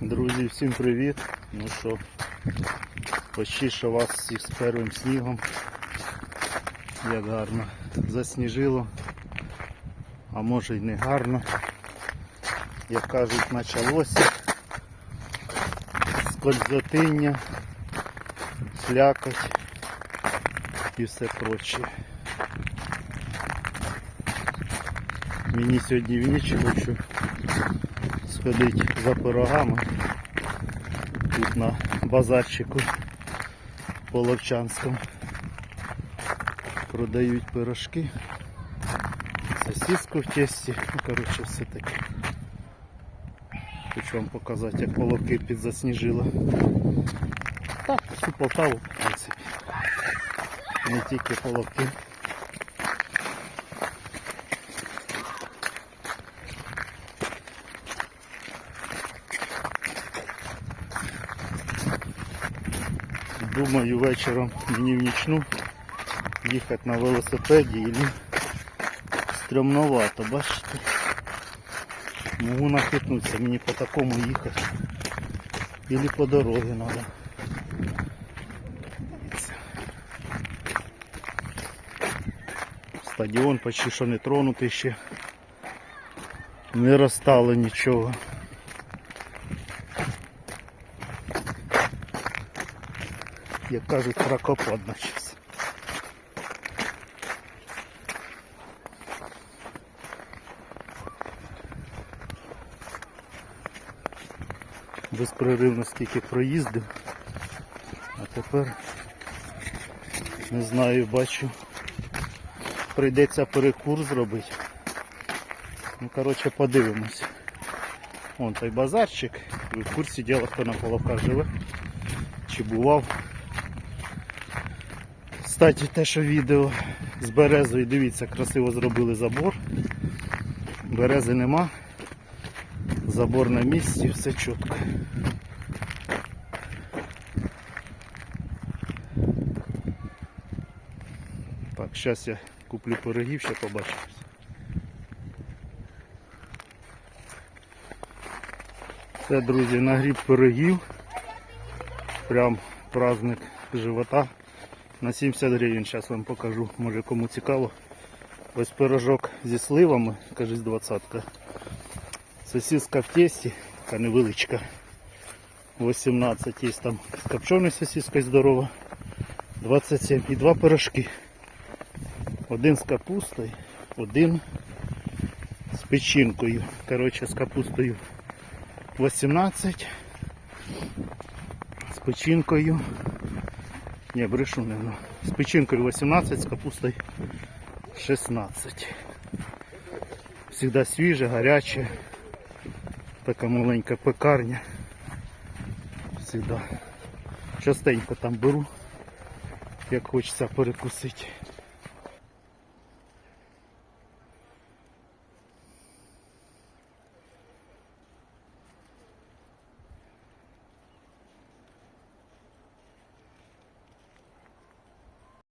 Друзі, всім привіт! Ну що, що вас всіх з першим снігом. Як гарно засніжило, а може й не гарно. Як кажуть, почалося скользотиння, слякоть і все проче. Мені сьогодні ввечері хочу сходити за пирогами тут на базарчику по Ловчанському. Продають пирожки, сосиску в тесті, ну коротше все таке. Хочу вам показати, як половки підзасніжило. Так, всю Полтаву, в принципі. Не тільки половки. Думаю вечором мені в нічну їхати на велосипеді і стрьомновато, бачите? Можу нахитнутися, мені по такому їхати. Или по дорозі треба. Стадіон почти що не тронутий ще. Не розстало нічого. Як кажуть, прокопот начався. Безперервно скільки проїздив, а тепер не знаю, бачу, прийдеться перекур зробити. Ну, коротше, подивимось. Вон той базарчик, ви в курсі діла, хто на половках живе, чи бував. Кстати, те, що відео з березою, дивіться, красиво зробили забор. Берези нема. Забор на місці, все чітко. Так, зараз я куплю пирогів, ще побачимось. Це, друзі, нагріб пирогів. Прям праздник живота. На 70 гривень зараз вам покажу, може кому цікаво. Ось пирожок зі сливами, кажись, двадцатка. Сосиска в тесті, така невеличка. 18 є там з копченою сосискою здорова. 27 і два пирожки. Один з капустою, один з печінкою. Коротше, з капустою 18. З печінкою. Не, брешу, наверное. З печінкою 18, з капустою 16. Всегда свіже, гаряче. Така маленька пекарня. Всегда. Частенько там беру, як хочеться перекусити.